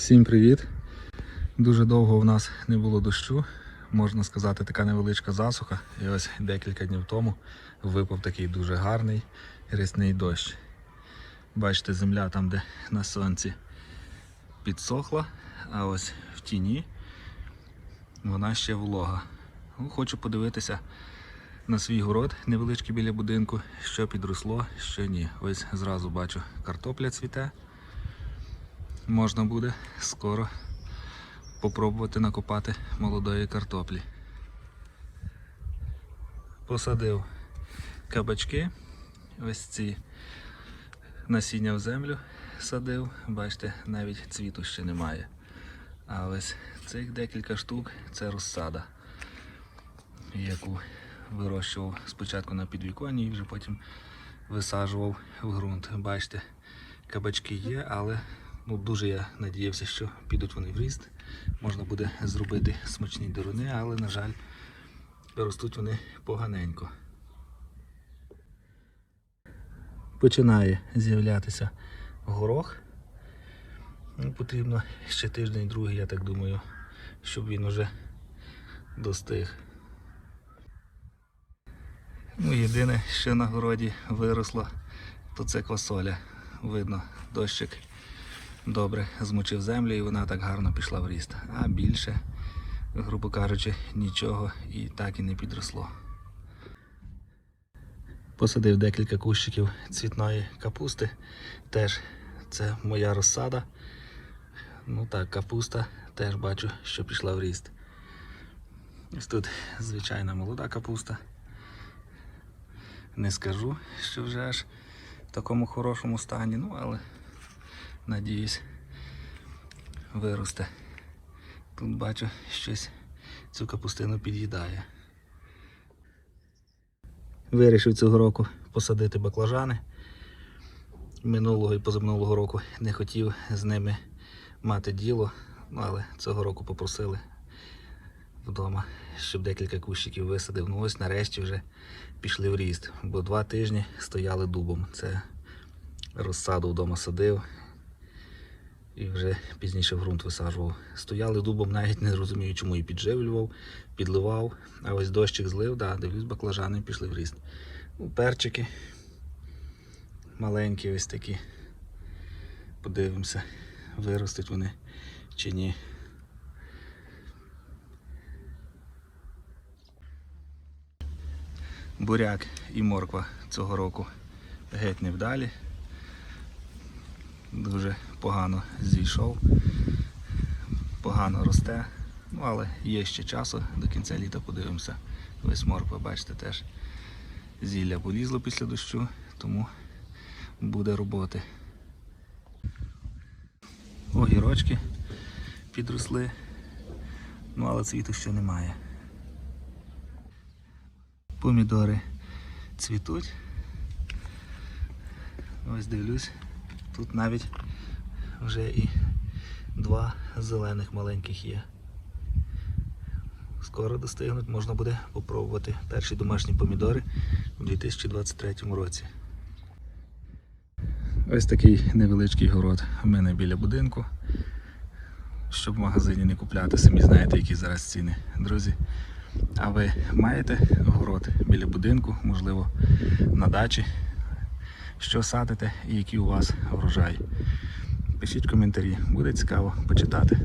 Всім привіт! Дуже довго в нас не було дощу, можна сказати, така невеличка засуха. І ось декілька днів тому випав такий дуже гарний рясний дощ. Бачите, земля там, де на сонці підсохла, а ось в тіні вона ще волога. Ну, хочу подивитися на свій город невеличкий біля будинку, що підросло, що ні. Ось зразу бачу, картопля цвіте можна буде скоро попробувати накопати молодої картоплі. Посадив кабачки, ось ці насіння в землю садив, бачите, навіть цвіту ще немає. А ось цих декілька штук це розсада, яку вирощував спочатку на підвіконні і вже потім висаджував в ґрунт. Бачите, кабачки є, але Ну, дуже я надіявся, що підуть вони в ріст. Можна буде зробити смачні деруни, але, на жаль, ростуть вони поганенько. Починає з'являтися горох. Ну, потрібно ще тиждень-другий, я так думаю, щоб він уже достиг. Ну, єдине, що на городі виросло, то це квасоля. Видно, дощик добре змочив землю і вона так гарно пішла в ріст. А більше, грубо кажучи, нічого і так і не підросло. Посадив декілька кущиків цвітної капусти. Теж це моя розсада. Ну так, капуста теж бачу, що пішла в ріст. Ось тут звичайна молода капуста. Не скажу, що вже аж в такому хорошому стані, ну але надіюсь, виросте. Тут бачу, щось цю капустину під'їдає. Вирішив цього року посадити баклажани. Минулого і позаминулого року не хотів з ними мати діло, але цього року попросили вдома, щоб декілька кущиків висадив. Ну ось нарешті вже пішли в ріст, бо два тижні стояли дубом. Це розсаду вдома садив, і вже пізніше ґрунт висаджував. Стояли дубом, навіть не розумію, чому і підживлював, підливав. А ось дощик злив, да, дивлюсь, баклажани пішли в ріст. Ну, перчики маленькі ось такі. Подивимося, виростуть вони чи ні. Буряк і морква цього року геть невдалі дуже погано зійшов, погано росте, ну але є ще часу, до кінця літа подивимося. Ось морква, бачите, теж зілля полізло після дощу, тому буде роботи. Огірочки підросли, ну але цвіту ще немає. Помідори цвітуть. Ось дивлюсь. Тут навіть вже і два зелених маленьких є. Скоро достигнуть, можна буде попробувати перші домашні помідори у 2023 році. Ось такий невеличкий город у мене біля будинку. Щоб в магазині не купляти, самі знаєте, які зараз ціни. Друзі, а ви маєте город біля будинку, можливо, на дачі? що садите і який у вас врожай. Пишіть коментарі, буде цікаво почитати.